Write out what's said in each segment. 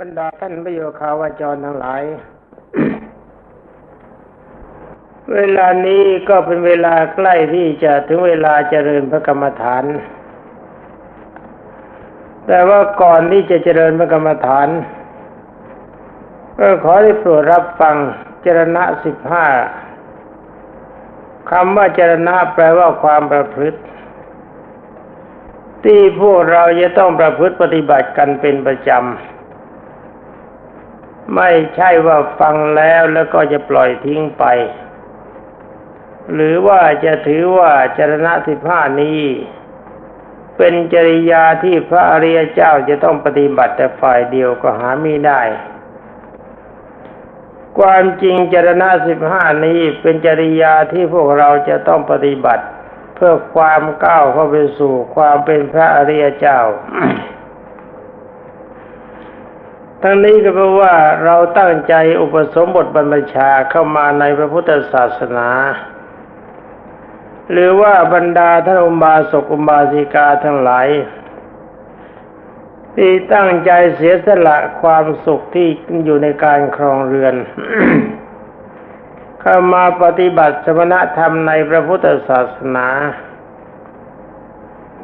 บรรดาท่านประโยคาวาจรทั้งหลาย เวลานี้ก็เป็นเวลาใกล้ที่จะถึงเวลาเจริญพระกรรมฐาน แต่ว่าก่อนที่จะเจริญพระกรรมฐานก็ขอได้โปรดรับฟังเจรณะสิบห้าคำว่าเจรณะแปลว่าความประพฤติ ที่พวกเราจะต้องประพฤติปฏิบัติกันเป็นประจำ ไม่ใช่ว่าฟังแล้วแล้วก็จะปล่อยทิ้งไป หรือว่าจะถือว่าจรณะสิบห้านี้ เป็นจริยาที่พระอริยเจ้าจะต้องปฏิบัติแต่ฝ่ายเดียวก็หาไม่ได้ ความจริงจรณะสิบห้านี้เป็นจริยาที่พวกเราจะต้องปฏิบัติ เพื่อความก้าวเข้าไปสู่ความเป็นพระอริยเจ้า ทั้งนี้ก็เพราะว่าเราตั้งใจอุปสมบทบรรพชาเข้ามาในพระพุทธศาสนา หรือว่าบรรดาท่านอุบาสกอุบาสิกาทั้งหลายที่ตั้งใจเสียสละความสุขที่อยู่ในการครองเรือน เข้ามาปฏิบัติสมณธรรมในพระพุทธศาสนา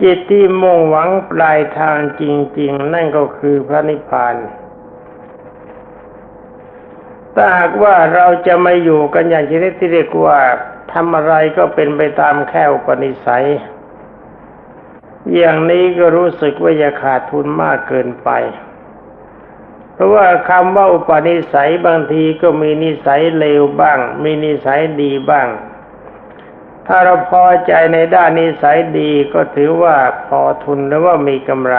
จิตที่มุ่งหวังปลายทางจริง ๆ นั่นก็คือพระนิพพาน ถ้าหากว่าเราจะไม่อยู่กันอย่างชนิดที่เรียกว่าทำอะไรก็เป็นไปตามแค่อุปนิสัย อย่างนี้ก็รู้สึกว่าจะขาดทุนมากเกินไป เพราะว่าคำว่าอุปนิสัยบางทีก็มีนิสัยเลวบ้าง มีนิสัยดีบ้าง ถ้าเราพอใจในด้านนิสัยดีก็ถือว่าพอทุนหรือว่ามีกำไร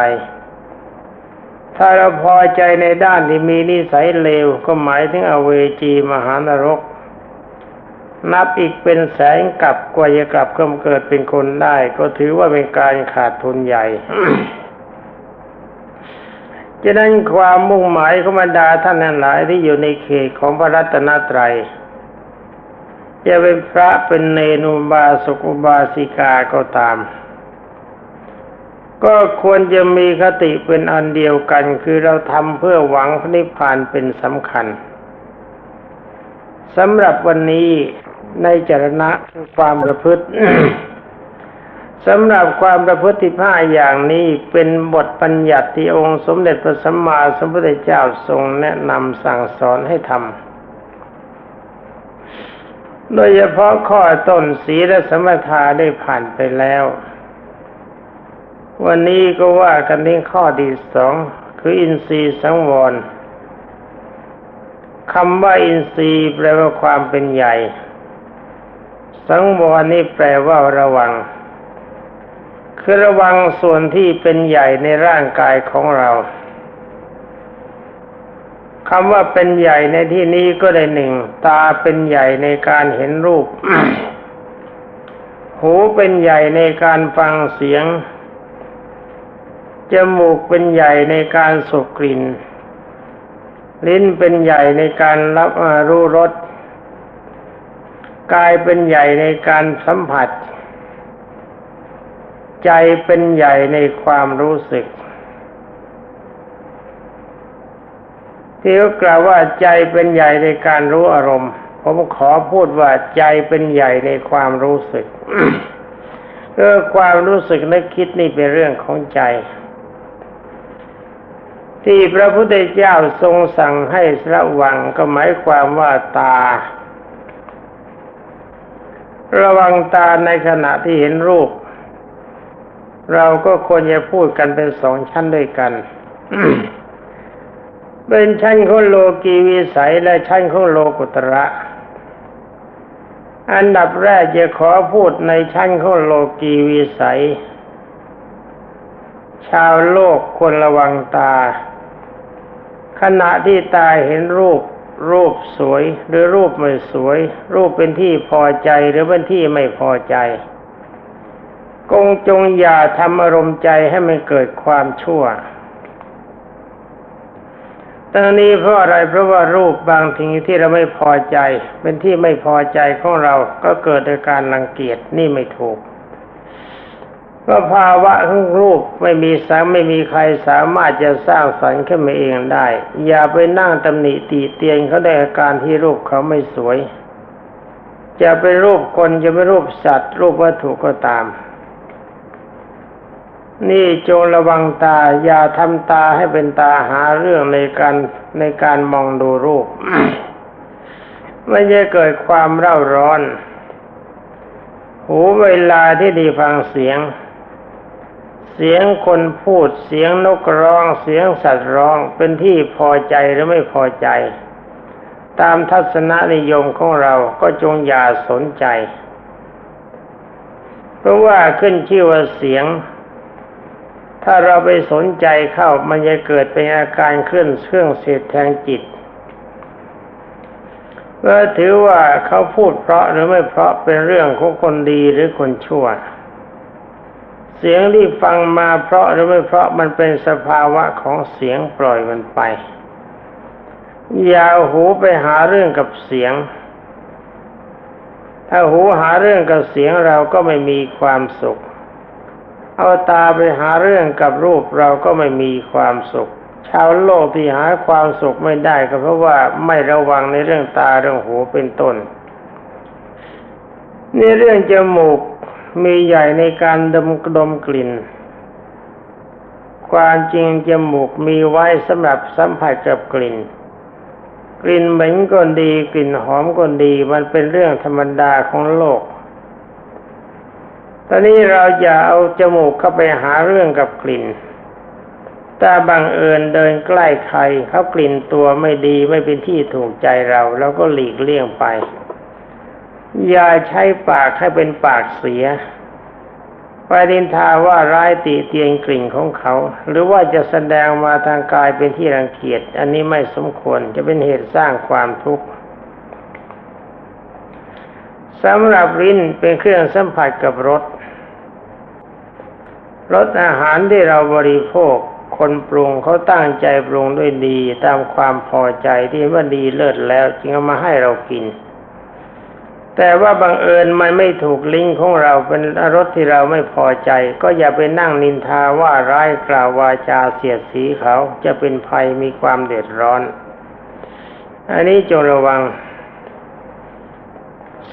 ถ้าเราพอใจในด้านที่มีนิสัยเลวก็หมายถึงอเวจีมหานรก นับอีกเป็นแสนกลับกว่าจะกลับก็เกิดเป็นคนได้ ก็ถือว่าเป็นการขาดทุนใหญ่ฉะนั้นความมุ่งหมายของบรรดาท่านนั้นหลายที่อยู่ในเขตของพระรัตนตรัยจะเป็นพระเป็นเนนุบาสกุบาสิกาก็ตาม ก็ควรจะมีคติเป็นอันเดียวกัน คือเราทำเพื่อหวังพระนิพพานเป็นสำคัญสำหรับวันนี้ในจรณะคือความประพฤติสำหรับความประพฤติผ้าอย่างนี้เป็นบทปัญญัติที่องค์สมเด็จพระสัมมาสัมพุทธเจ้าทรงแนะนำสั่งสอนให้ทำโดยเฉพาะข้อต้นศีละสมถาได้ผ่านไปแล้ว วันนี้ก็ว่ากันที่ข้อที่สองคืออินทรีย์สังวรคำว่าอินทรีย์แปลว่าความเป็นใหญ่ สังวรนี่แปลว่าระวัง คือระวังส่วนที่เป็นใหญ่ในร่างกายของเราคำว่าเป็นใหญ่ในที่นี้ก็ได้หนึ่ง ตาเป็นใหญ่ในการเห็นรูป หูเป็นใหญ่ในการฟังเสียง จมูกเป็นใหญ่ในการสูบกลิ่น ลิ้นเป็นใหญ่ในการรับรู้รส กายเป็นใหญ่ในการสัมผัส ใจเป็นใหญ่ในความรู้สึก ที่เขากล่าวว่าใจเป็นใหญ่ในการรู้อารมณ์ ผมขอพูดว่าใจเป็นใหญ่ในความรู้สึกเออความรู้สึกนึกคิดนี่เป็นเรื่องของใจ ที่พระพุทธเจ้าทรงสั่งให้ระวังก็หมายความว่าตา ระวังตาในขณะที่เห็นรูป เราก็ควรจะพูดกันเป็นสองชั้นด้วยกันเป็นชั้นของโลกีวิสัยและชั้นของโลกุตระ อันดับแรกจะขอพูดในชั้นของโลกีวิสัย ชาวโลกควรระวังตา ขณะที่ตาเห็นรูป รูปสวยหรือรูปไม่สวย รูปเป็นที่พอใจหรือเป็นที่ไม่พอใจกงจงอย่าทำอารมณ์ใจให้มันเกิดความชั่วตอนนี้เพราะอะไรเพราะว่ารูปบางทีที่เราไม่พอใจ เป็นที่ไม่พอใจของเราก็เกิดจากการรังเกียจนี่ไม่ถูก ก็ภาวะของรูปไม่มีสังไม่มีใครสามารถจะสร้างสรรค์ขึ้นมาเองได้ อย่าไปนั่งตำหนิตีเตียนเขาได้อาการที่รูปเขาไม่สวย จะเป็นรูปคนจะเป็นรูปสัตว์ รูปวัตถุก็ตาม นี่จงระวังตา อย่าทำตาให้เป็นตาหาเรื่องในการในการมองดูรูปไม่จะเกิดความเร่าร้อน หูเวลาที่ดีฟังเสียง เสียงคนพูดเสียงนกร้องเสียงสัตว์ร้องเป็นที่พอใจหรือไม่พอใจ ตามทัศนนิยมของเราก็จงอย่าสนใจ เพราะว่าขึ้นชื่อว่าเสียง ถ้าเราไปสนใจเข้ามันจะเกิดเป็นอาการเคลื่อนเครื่องเสียดแทงจิตเมื่อถือว่าเขาพูดเพราะหรือไม่เพราะเป็นเรื่องของคนดีหรือคนชั่ว เสียงที่ฟังมาเพราะหรือไม่เพราะมันเป็นสภาวะของเสียงปล่อยมันไป อย่าหูไปหาเรื่องกับเสียง ถ้าหูหาเรื่องกับเสียงเราก็ไม่มีความสุข เอาตาไปหาเรื่องกับรูปเราก็ไม่มีความสุข ชาวโลกที่หาความสุขไม่ได้ก็เพราะว่าไม่ระวังในเรื่องตาเรื่องหูเป็นต้น ในเรื่องจมูก มีใหญ่ในการดมดมกลิ่น ความจริงจมูกมีไว้สำหรับสัมผัสกับกลิ่น กลิ่นเหม็นก็ดีกลิ่นหอมก็ดีมันเป็นเรื่องธรรมดาของโลก ตอนนี้เราอย่าเอาจมูกเข้าไปหาเรื่องกับกลิ่นถ้าบังเอิญเดินใกล้ใครเขากลิ่นตัวไม่ดีไม่เป็นที่ถูกใจเราเราก็หลีกเลี่ยงไป อย่าใช้ปากให้เป็นปากเสียไปดินทาว่าร้ายตีเตียนกลิ่นของเขา หรือว่าจะแสดงมาทางกายเป็นที่รังเกียจ อันนี้ไม่สมควรจะเป็นเหตุสร้างความทุกข์สำหรับลิ้นเป็นเครื่องสัมผัสกับรสรสอาหารที่เราบริโภค คนปรุงเขาตั้งใจปรุงด้วยดี ตามความพอใจที่ว่าดีเลิศแล้ว จึงเอามาให้เรากิน แต่ว่าบังเอิญมันไม่ถูกลิ้นของเราเป็นรสที่เราไม่พอใจ ก็อย่าไปนั่งนินทาว่าร้ายกล่าววาจาเสียดสีเขาจะเป็นภัยมีความเดือดร้อน อันนี้จงระวัง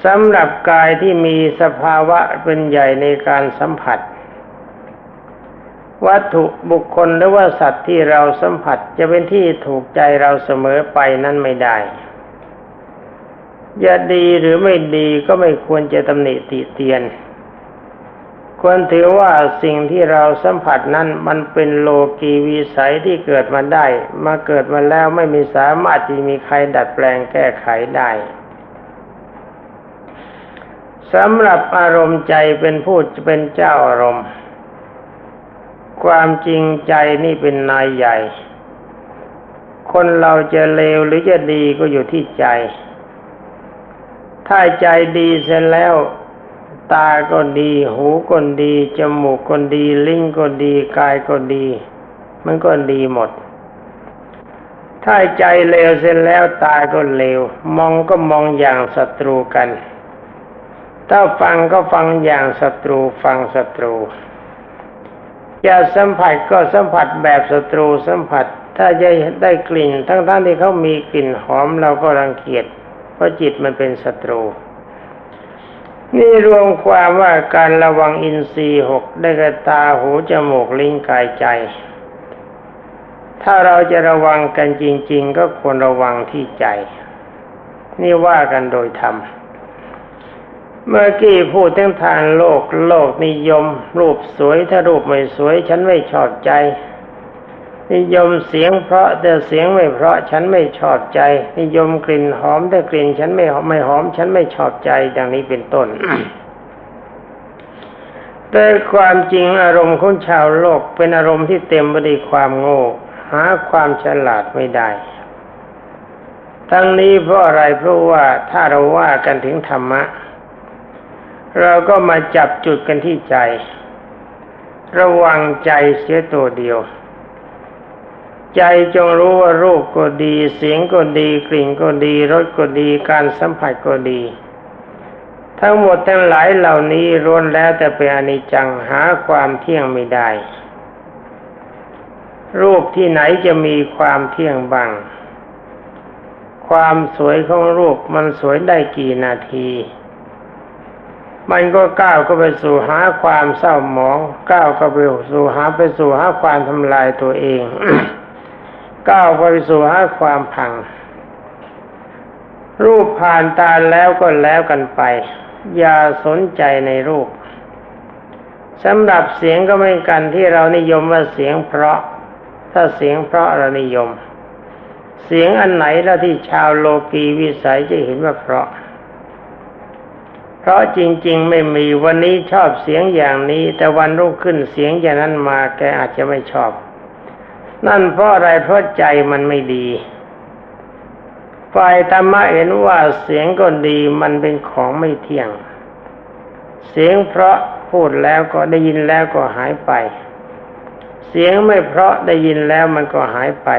สำหรับกายที่มีสภาวะเป็นใหญ่ในการสัมผัส วัตถุบุคคลหรือว่าสัตว์ที่เราสัมผัสจะเป็นที่ถูกใจเราเสมอไปนั้นไม่ได้ จะดีหรือไม่ดีก็ไม่ควรจะตำหนิติเตียน ควรถือว่าสิ่งที่เราสัมผัสนั้นมันเป็นโลกีวิสัยที่เกิดมาได้ มาเกิดมาแล้วไม่มีสามารถที่มีใครดัดแปลงแก้ไขได้สำหรับอารมณ์ใจเป็นผู้เป็นเจ้าอารมณ์ ความจริงใจนี่เป็นนายใหญ่ คนเราจะเลวหรือจะดีก็อยู่ที่ใจ ถ้าใจดีเสร็จแล้ว ตาก็ดี หูก็ดี จมูกก็ดี ลิ้นก็ดี กายก็ดี มันก็ดีหมด ถ้าใจเลวเสร็จแล้วตาก็เลว มองก็มองอย่างศัตรูกัน ถ้าฟังก็ฟังอย่างศัตรูฟังศัตรูจะสัมผัสก็สัมผัสแบบศัตรูสัมผัส ถ้าจะได้กลิ่น ทั้งๆทที่เขามีกลิ่นหอมเราก็รังเกียจ เพราะจิตมันเป็นศัตรู นี่รวมความว่าการระวังอินทรีย์หกได้กระตาหูจมูกลิ้นกายใจ ถ้าเราจะระวังกันจริง ๆ ก็ควรระวังที่ใจ นี่ว่ากันโดยธรรมเมื่อกี้พูดถึงทางโลกโลกนิยม รูปสวยถ้ารูปไม่สวย ฉันไม่ชอบใจ นิยมเสียงเพราะแต่เสียงไม่เพราะฉันไม่ชอบใจ นิยมกลิ่นหอมแต่กลิ่น ฉันไม่ไม่หอม ฉันไม่ชอบใจดังนี้เป็นต้นแต่ความจริงอารมณ์ของชาวโลกเป็นอารมณ์ที่เต็มไปด้วยความโง่หาความฉลาดไม่ได้ ทั้งนี้เพราะอะไรเพราะว่าถ้าเราว่ากันถึงธรรมะ เราก็มาจับจุดกันที่ใจ ระวังใจเสียตัวเดียว ใจจงรู้ว่ารูปก็ดี เสียงก็ดี กลิ่นก็ดีรสก็ดี การสัมผัสก็ดี ทั้งหมดทั้งหลายเหล่านี้ล้วนแล้วแต่เป็นอนิจจังหาความเที่ยงไม่ได้ รูปที่ไหนจะมีความเที่ยงบ้างความสวยของรูปมันสวยได้กี่นาที มันก็ก้าวก็ไปสู่หาความเศร้าหมอง ก้าวก็ไปสู่หาไปสู่หาความทำลายตัวเอง ก้าวไปสู่หาความพัง รูปผ่านตาแล้วก็แล้วกันไป อย่าสนใจในรูปสำหรับเสียงก็ไม่กันที่เรานิยมว่าเสียงเพราะ ถ้าเสียงเพราะเรานิยม เสียงอันไหนแล้วที่ชาวโลกีวิสัยจะเห็นว่าเพราะ เพราะจริง ๆ ไม่มีวันนี้ชอบเสียงอย่างนี้ แต่วันรุ่งขึ้นเสียงอย่างนั้นมาแกอาจจะไม่ชอบ นั่นเพราะอะไรเพราะใจมันไม่ดี ฝ่ายธรรมะเห็นว่าเสียงก็ดีมันเป็นของไม่เที่ยง เสียงเพราะพูดแล้วก็ได้ยินแล้วก็หายไป เสียงไม่เพราะได้ยินแล้วมันก็หายไป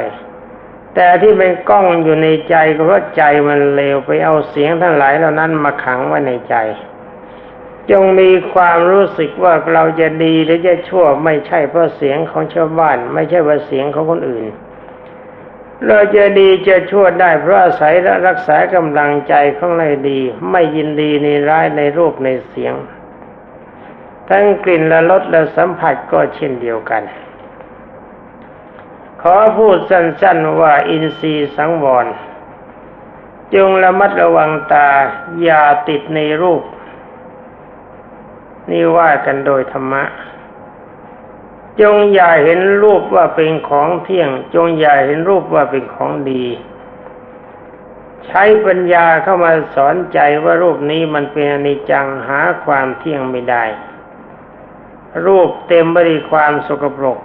แต่ที่เป็นกล้องอยู่ในใจก็เพราะใจมันเลวไปเอาเสียงทั้งหลายเหล่านั้นมาขังไว้ในใจ จงมีความรู้สึกว่าเราจะดีหรือจะชั่วไม่ใช่เพราะเสียงของชาวบ้าน ไม่ใช่ว่าเสียงของคนอื่น เราจะดีจะชั่วได้เพราะอาศัยและรักษากำลังใจของเราดี ไม่ยินดีในร้ายในรูปในเสียง ทั้งกลิ่นและรสและสัมผัสก็เช่นเดียวกัน ขอพูดสั้นๆว่าอินทรีย์สังวรจงระมัดระวังตาอย่าติดในรูป นี่ว่ากันโดยธรรมะ จงอย่าเห็นรูปว่าเป็นของเที่ยง จงอย่าเห็นรูปว่าเป็นของดี ใช้ปัญญาเข้ามาสอนใจว่ารูปนี้มันเป็นอนิจจังหาความเที่ยงไม่ได้ รูปเต็มไปด้วยความสกปรก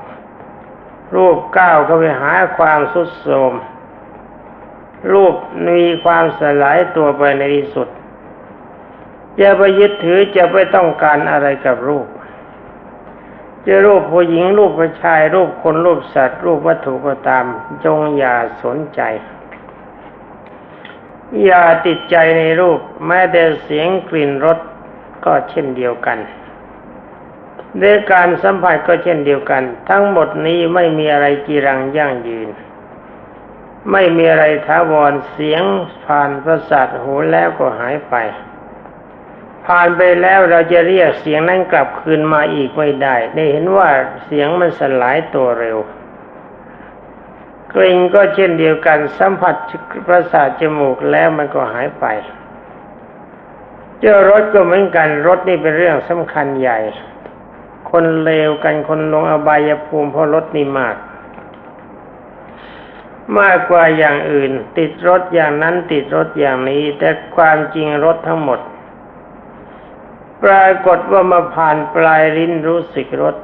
รูปก้าวเข้าไปหาความสุดโทมรูปมีความสลายตัวไปในที่สุด จะไปยึดถือจะไปต้องการอะไรกับรูป จะรูปผู้หญิงรูปผู้ชายรูปคนรูปสัตว์ รูปวัตถุก็ตาม จงอย่าสนใจ อย่าติดใจในรูป แม้แต่เสียงกลิ่นรสก็เช่นเดียวกันด้วยการสัมผัสก็เช่นเดียวกัน ทั้งหมดนี้ไม่มีอะไรจีรังยั่งยืน ไม่มีอะไรท้าวรเสียงผ่านประสาทหูแล้วก็หายไป ผ่านไปแล้วเราจะเรียกเสียงนั้นกลับคืนมาอีกไม่ได้ ได้เห็นว่าเสียงมันสลายตัวเร็วกลิ่นก็เช่นเดียวกันสัมผัสประสาทจมูกแล้วมันก็หายไป เจอรถก็เหมือนกันรถนี่เป็นเรื่องสำคัญใหญ่ คนเลวกันคนลงอบายภูมิเพราะรถนี่มาก มากกว่าอย่างอื่น ติดรถอย่างนั้นติดรถอย่างนี้ แต่ความจริงรถทั้งหมด ปรากฏว่ามาผ่านปลายลิ้นรู้สึกรส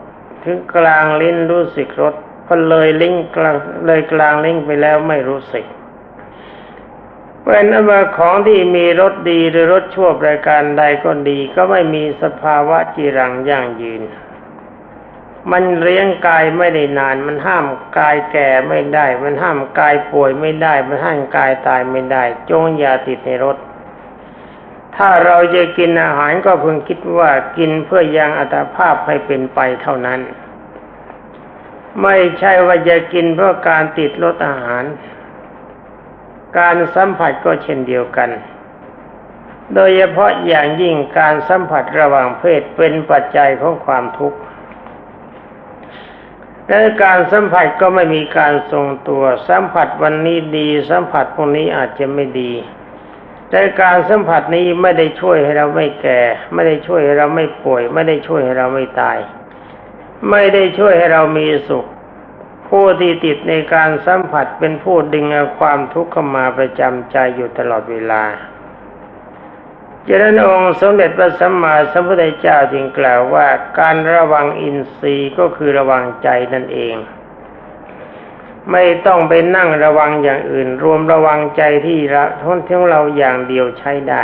ถึงกลางลิ้นรู้สึกรสพอเลยลิ้นกลางเลยกลางลิ้นไปแล้วไม่รู้สึกเป็นอันว่าของที่มีรสดีหรือรสชั่วประการใดก็ดี ก็ไม่มีสภาวะจีรังยั่งยืน มันเลี้ยงกายไม่ได้นาน มันห้ามกายแก่ไม่ได้ มันห้ามกายป่วยไม่ได้ มันห้ามกายตายไม่ได้ จงอย่าติดในรส ถ้าเราจะกินอาหารก็เพิ่งคิดว่ากินเพื่อยังอัตภาพให้เป็นไปเท่านั้น ไม่ใช่ว่าจะกินเพื่อการติดรสอาหาร การสัมผัสก็เช่นเดียวกัน โดยเฉพาะอย่างยิ่งการสัมผัสระหว่างเพศเป็นปัจจัยของความทุกข์และการสัมผัสก็ไม่มีการทรงตัว สัมผัสวันนี้ดี สัมผัสพรุ่งนี้อาจจะไม่ดี แต่การสัมผัสนี้ไม่ได้ช่วยให้เราไม่แก่ ไม่ได้ช่วยให้เราไม่ป่วย ไม่ได้ช่วยให้เราไม่ตาย ไม่ได้ช่วยให้เรามีสุข ผู้ที่ติดในการสัมผัสเป็นผู้ดึงเอาความทุกข์เข้ามาประจำใจอยู่ตลอดเวลาเจริญองค์สมเด็จพระสัมมาสัมพุทธเจ้าจึงกล่าวว่าการระวังอินทรีย์ก็คือระวังใจนั่นเอง ไม่ต้องไปนั่งระวังอย่างอื่น รวมระวังใจที่ละท้นที่เราอย่างเดียวใช้ได้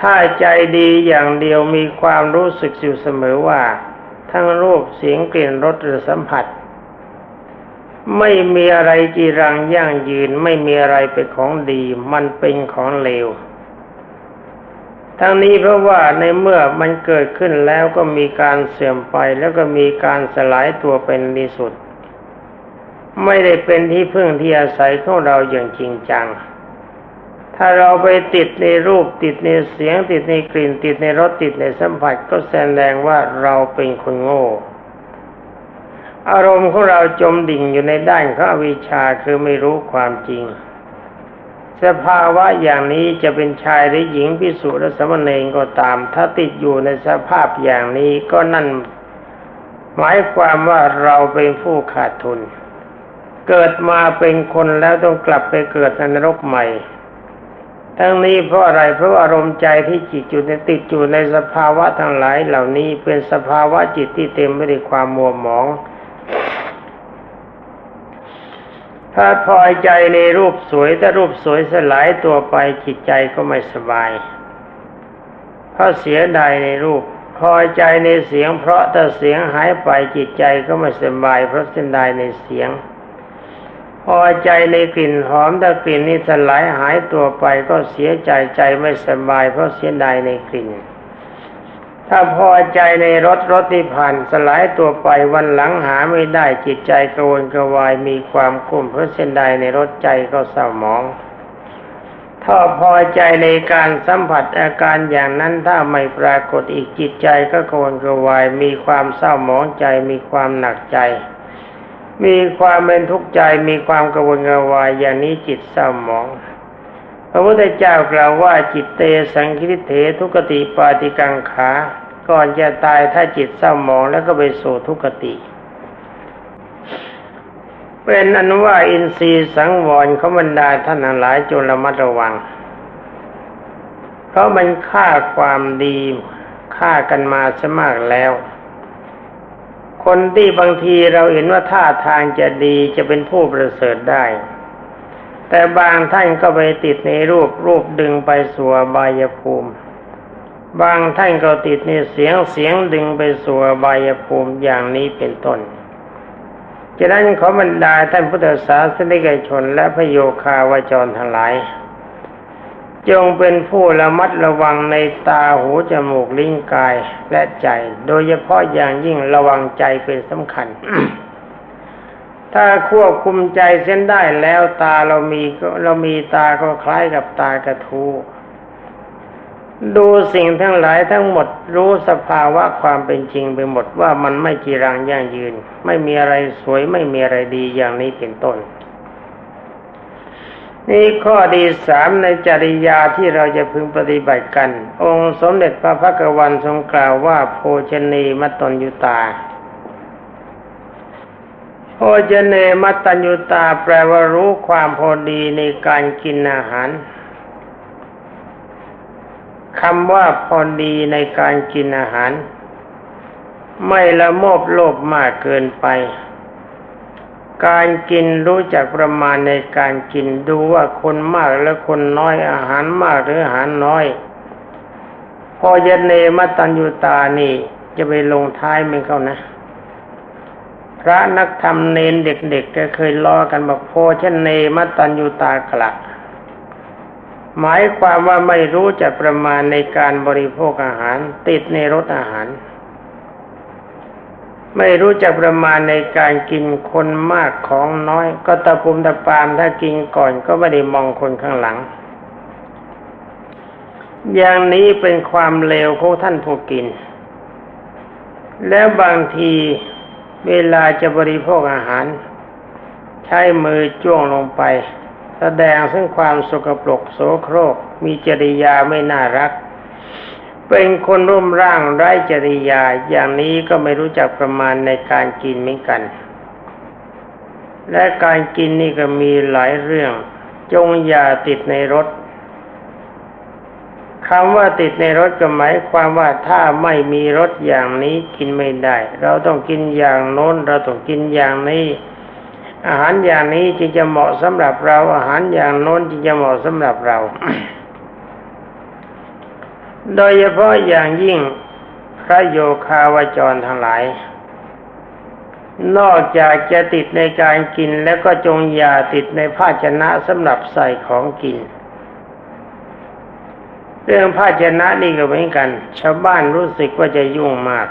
ถ้าใจดีอย่างเดียวมีความรู้สึกอยู่เสมอว่า ทั้งรูปเสียงกลิ่นรสหรือสัมผัส ไม่มีอะไรจีรังยั่งยืนไม่มีอะไรเป็นของดี มันเป็นของเลวทั้งนี้เพราะว่าในเมื่อมันเกิดขึ้นแล้วก็มีการเสื่อมไปแล้วก็มีการสลายตัวเป็นที่สุด ไม่ได้เป็นที่พึ่งที่อาศัยของเราอย่างจริงจัง ถ้าเราไปติดในรูปติดในเสียง ติดในกลิ่น ติดในรสติดในสัมผัสก็แสดงว่าเราเป็นคนโง่ อารมณ์ของเราจมดิ่งอยู่ในด้านของอวิชชาคือไม่รู้ความจริง สภาวะอย่างนี้จะเป็นชายหรือหญิงพิสุและสมณเณรก็ตาม ถ้าติดอยู่ในสภาพอย่างนี้ก็นั่นหมายความว่าเราเป็นผู้ขาดทุน เกิดมาเป็นคนแล้วต้องกลับไปเกิดในนรกใหม่ ทั้งนี้เพราะอะไรเพราะอารมณ์ใจที่จิตอยู่ในติดอยู่ในสภาวะทั้งหลายเหล่านี้เป็นสภาวะจิตที่เต็มไปด้วยความมัวหมอง ถ้าพอใจในรูปสวยถ้ารูปสวยสลายตัวไปจิตใจก็ไม่สบายเพราะเสียดายในรูปพอใจในเสียง เพราะถ้าเสียงหายไปจิตใจก็ไม่สบายเพราะเสียดายในเสียง พอใจในกลิ่นหอมถ้ากลิ่นนี้สลายหายตัวไปก็เสียใจใจไม่สบาย เพราะเสียดายในกลิ่น ถ้าพอใจในรถรถที่ผ่านสลายตัวไปวันหลังหาไม่ได้จิตใจกระวนกระวายมีความกุ้มเพราะเส้นใดในรถใจก็เศร้าหมอง ถ้าพอใจในการสัมผัสอาการอย่างนั้นถ้าไม่ปรากฏอีกจิตใจก็กระวนกระวายมีความเศร้าหมองใจมีความหนักใจ มีความเป็นทุกข์ใจมีความกระวนกระวายอย่างนี้จิตเศร้าหมอง พระพุทธเจ้ากล่าวว่าจิตเตสังคิริเถทุกติปาติกังขา ก่อนจะตายถ้าจิตเศร้าหมองแล้วก็ไปสู่ทุกติ เป็นอนุว่าอินทรีย์สังวรเขาบรรดาท่านหลายจนระมัดระวัง เพราะมันฆ่าความดีฆ่ากันมาซะมากแล้ว คนที่บางทีเราเห็นว่าท่าทางจะดีจะเป็นผู้ประเสริฐได้ แต่บางท่านก็ไปติดในรูปรูปดึงไปสู่บายภูมิ บางท่านก็ติดในเสียงเสียงดึงไปสู่บายภูมิอย่างนี้เป็นต้นฉะนั้นขอบรรดาท่านพุทธศาสนิกชนและพระโยคาวาจรทั้งหลาย จงเป็นผู้ระมัดระวังในตาหูจมูกลิ้นกายและใจ โดยเฉพาะอย่างยิ่งระวังใจเป็นสำคัญ ถ้าควบคุมใจเส้นได้แล้วตาเรามีเรามีตาก็คล้ายกับตากระทูดูสิ่งทั้งหลายทั้งหมดรู้สภาวะความเป็นจริงไปหมดว่ามันไม่จีรังยั่งยืน ไม่มีอะไรสวยไม่มีอะไรดีอย่างนี้เป็นต้น นี่ข้อดีสามในจริยาที่เราจะพึงปฏิบัติกัน องค์สมเด็จพระพักวันทรงกล่าวว่าโภชนีมตนยุตา โภชเนมตตัญญุตาแปลว่ารู้ความพอดีในการกินอาหารคำว่าพอดีในการกินอาหาร ไม่ละโมบโลภมากเกินไป การกินรู้จักประมาณในการกินดูว่าคนมากและคนน้อยอาหารมากหรืออาหารน้อย พอเยเนมัตตัญญุตานี่จะไปลงท้ายมันเขานะ พระนักธรรมเนนเด็กๆก็เคยล้อกันบอกโพชนเนมตัญญูตากละหมายความว่าไม่รู้จักประมาณในการบริโภคอาหาร ติดในรสอาหาร ไม่รู้จักประมาณในการกินคนมากของน้อย ก็ตะปุมตะปามถ้ากินก่อนก็ไม่ได้มองคนข้างหลัง อย่างนี้เป็นความเลวของท่านผู้กิน แล้วบางทีเวลาจะบริโภคอาหาร ใช้มือจ้วงลงไป แสดงซึ่งความสกปรกโสโครกมีจริยาไม่น่ารัก เป็นคนร่วมร่างไร้จริยาอย่างนี้ก็ไม่รู้จักประมาณในการกินเหมือนกัน และการกินนี่ก็มีหลายเรื่อง จงอย่าติดในรถคำว่าติดในรถก็หมายความว่าถ้าไม่มีรถอย่างนี้กินไม่ได้ เราต้องกินอย่างโน้น เราต้องกินอย่างนี้ อาหารอย่างนี้จึงจะเหมาะสำหรับเรา อาหารอย่างโน้นจึงจะเหมาะสำหรับเรา โดยเฉพาะอย่างยิ่งพระโยคาวจรทั้งหลาย นอกจากจะติดในการกินแล้วก็จงอย่าติดในภาชนะสำหรับใส่ของกิน เรื่องภาชนะนี่ก็เหมือนกัน ชาวบ้านรู้สึกว่าจะยุ่งมาก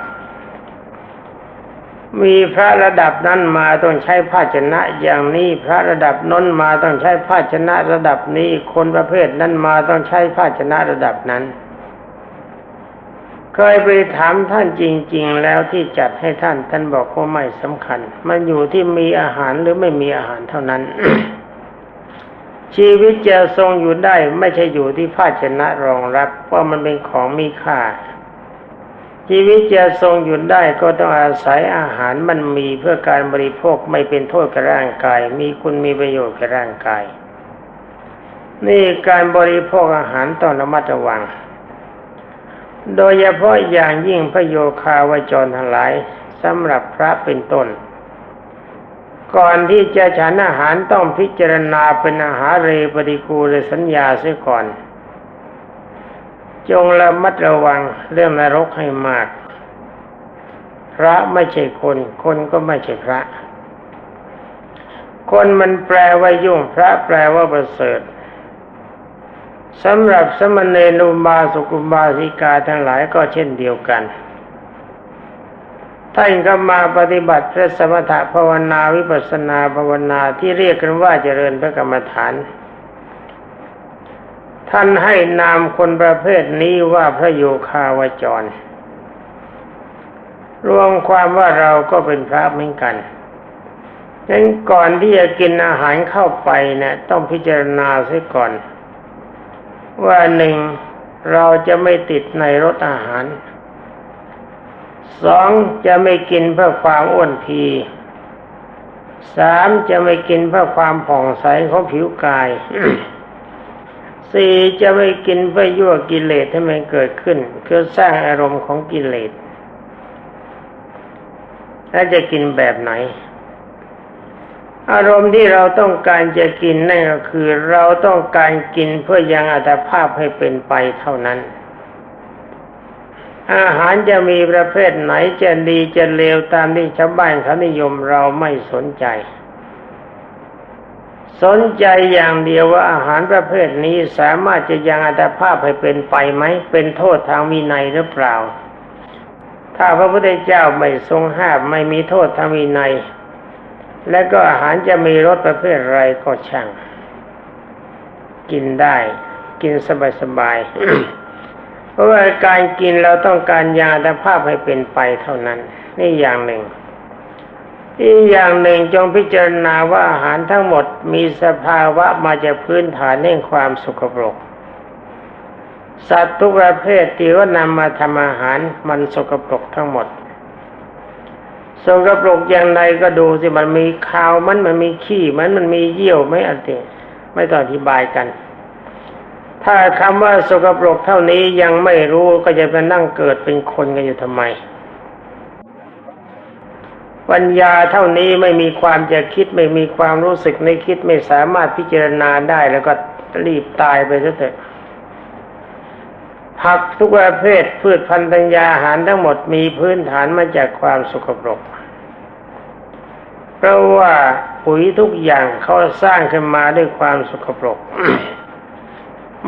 มีพระระดับนั้นมาต้องใช้ภาชนะอย่างนี้พระระดับน้นมาต้องใช้ภาชนะระดับนี้คนประเภทนั้นมาต้องใช้ภาชนะระดับนั้น เคยไปถามท่านจริง ๆ แล้วที่จัดให้ท่านท่านบอกว่าไม่สำคัญ มันอยู่ที่มีอาหารหรือไม่มีอาหารเท่านั้น ชีวิตจะทรงอยู่ได้ไม่ใช่อยู่ที่ภาชนะรองรับเพราะมันเป็นของมีค่า ชีวิตจะทรงอยู่ได้ก็ต้องอาศัยอาหารมันมีเพื่อการบริโภคไม่เป็นโทษกับร่างกาย มีคุณมีประโยชน์กับร่างกาย นี่การบริโภคอาหารต้องระมัดระวัง โดยเฉพาะอย่างยิ่งพระโยคาวจรทั้งหลายสำหรับพระเป็นต้น ก่อนที่จะฉันอาหารต้องพิจารณาเป็นอาหารเรปฏิกูลสัญญาเสียก่อน จงระมัดระวังเรื่องนรกให้มาก พระไม่ใช่คน คนก็ไม่ใช่พระ คนมันแปลว่ายุ่งพระแปลว่าประเสริฐ สำหรับสมณเณรุบาสุกุบาสิกาทั้งหลายก็เช่นเดียวกัน ท่านก็มาปฏิบัติพระสมถะภาวนาวิปัสนาภาวนาที่เรียกกันว่าเจริญพระกรรมฐาน ท่านให้นามคนประเภทนี้ว่าพระโยคาวจร รวมความว่าเราก็เป็นพระเหมือนกันนั้นก่อนที่จะกินอาหารเข้าไปเนะี่ยต้องพิจารณาเสียก่อน ว่าหนึ่งเราจะไม่ติดในรสอาหารสองจะไม่กินเพื่อความอ้วนพีสามจะไม่กินเพื่อความผ่องใสของผิวกายสี่จะไม่กินเพื่อยั่วกิเลสให้มันเกิดขึ้น คือสร้างอารมณ์ของกิเลสแล้วจะกินแบบไหน อารมณ์ที่เราต้องการจะกินนั่นก็คือ เราต้องการกินเพื่อยังอัตภาพให้เป็นไปเท่านั้น อาหารจะมีประเภทไหนจะดีจะเลวตามที่ชาวบ้านเขานิยมเราไม่สนใจ สนใจอย่างเดียวว่าอาหารประเภทนี้สามารถจะยังอัตภาพให้เป็นไปไหม เป็นโทษทางวินัยหรือเปล่า ถ้าพระพุทธเจ้าไม่ทรงห้ามไม่มีโทษทางวินัย และก็อาหารจะมีรสประเภทไรก็ช่าง กินได้ กินสบายๆเพราะว่าการกินเราต้องการยาแต่ภาพให้เป็นไปเท่านั้น นี่อย่างหนึ่ง อีกอย่างหนึ่งจงพิจารณาว่าอาหารทั้งหมดมีสภาวะมาจากพื้นฐานแห่งความสุขปรกสัตว์ทุกประเภทที่ว่านำมาทำอาหารมันสกปรกทั้งหมด สกปรกอย่างไรก็ดูสิมันมีคาวมันมันมีขี้มันมันมีเยี่ยวไม่อะไรไม่ต้องอธิบายกัน ถ้าคำว่าสกปรกเท่านี้ยังไม่รู้ก็จะไปนั่งเกิดเป็นคนกันอยู่ทำไม ปัญญาเท่านี้ไม่มีความจะคิดไม่มีความรู้สึกในคิดไม่สามารถพิจารณาได้แล้วก็รีบตายไปซะเถอะ ผักทุกประเภทพืชพันธัญญาอาหารทั้งหมดมีพื้นฐานมาจากความสกปรก เพราะว่าปุ๋ยทุกอย่างเขาสร้างขึ้นมาด้วยความสกปรก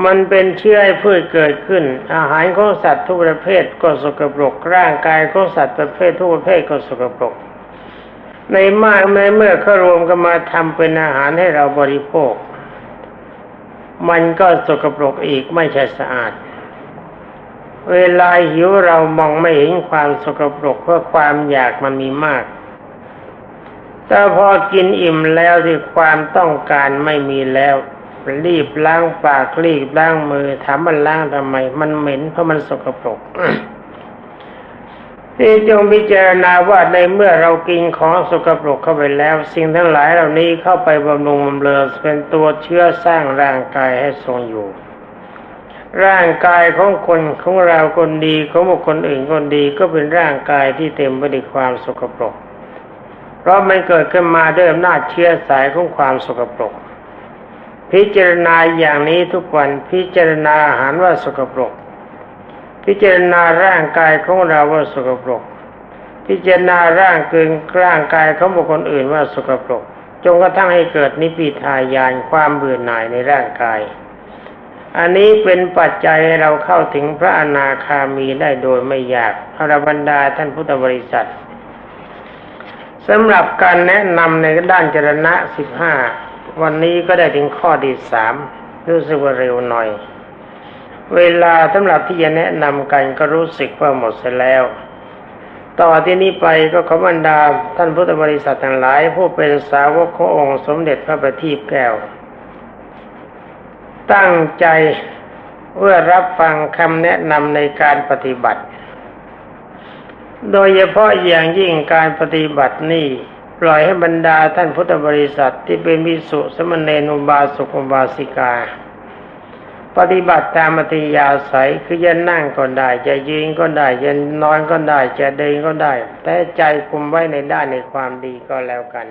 มันเป็นเชื้อให้พืชเกิดขึ้น อาหารของสัตว์ทุกประเภทก็สกปรก ร่างกายของสัตว์ประเภททุกประเภทก็สกปรก ในมากในเมื่อเขารวมกันมาทำเป็นอาหารให้เราบริโภค มันก็สกปรกอีกไม่ใช่สะอาด เวลาหิวเรามองไม่เห็นความสกปรกเพราะความอยากมันมีมาก แต่พอกินอิ่มแล้วที่ความต้องการไม่มีแล้ว รีบล้างปากรีบล้างมือถามมันล้างทำไม มันเหม็นเพราะมันสกปรกที่จงพิจารณาว่าในเมื่อเรากินของสกปรกเข้าไปแล้ว สิ่งทั้งหลายเหล่านี้เข้าไปบำรุงบำเรอเป็นตัวเชื้อสร้างร่างกายให้ทรงอยู่ ร่างกายของคนของเราคนดีของบุคคลอื่นคนดีก็เป็นร่างกายที่เต็มไปด้วยความสกปรก เพราะมันเกิดขึ้นมาด้วยอำนาจเชื้อสายของความสกปรก พิจารณาอย่างนี้ทุกวันพิจารณาอาหารว่าสกปรก พิจารณาร่างกายของเราว่าสกปรก พิจารณาร่างเกินร่างกายของบุคคลอื่นว่าสกปรกจงกระทั่งให้เกิดนิพิทายานความเบื่อหน่ายในร่างกาย อันนี้เป็นปัจจัยเราเข้าถึงพระอนาคามีได้โดยไม่ยากอรบรรดาท่านพุทธบริษัทสำหรับการแนะนำในด้านจรณะสิบห้าวันนี้ก็ได้ถึงข้อที่สามรู้สึกว่าเร็วหน่อย เวลาสำหรับที่จะแนะนำกันก็รู้สึกว่าหมดเสียแล้ว ต่อที่นี้ไปก็ขอบรรดาท่านพุทธบริษัททั้งหลาย ผู้เป็นสาวกขององค์สมเด็จพระบัณฑิตแก้ว ตั้งใจเพื่อรับฟังคำแนะนำในการปฏิบัติ โดยเฉพาะอย่างยิ่งการปฏิบัตินี่ปล่อยให้บรรดาท่านพุทธบริษัทที่เป็นวิสุสมณเณรอุบาสกอุบาสิกา ปฏิบัติตามอัธยาศัยคือจะนั่งก็ได้ จะยืนก็ได้ จะนอนก็ได้ จะเดินก็ได้ แต่ใจคุมไว้ในด้านในความดีก็แล้วกัน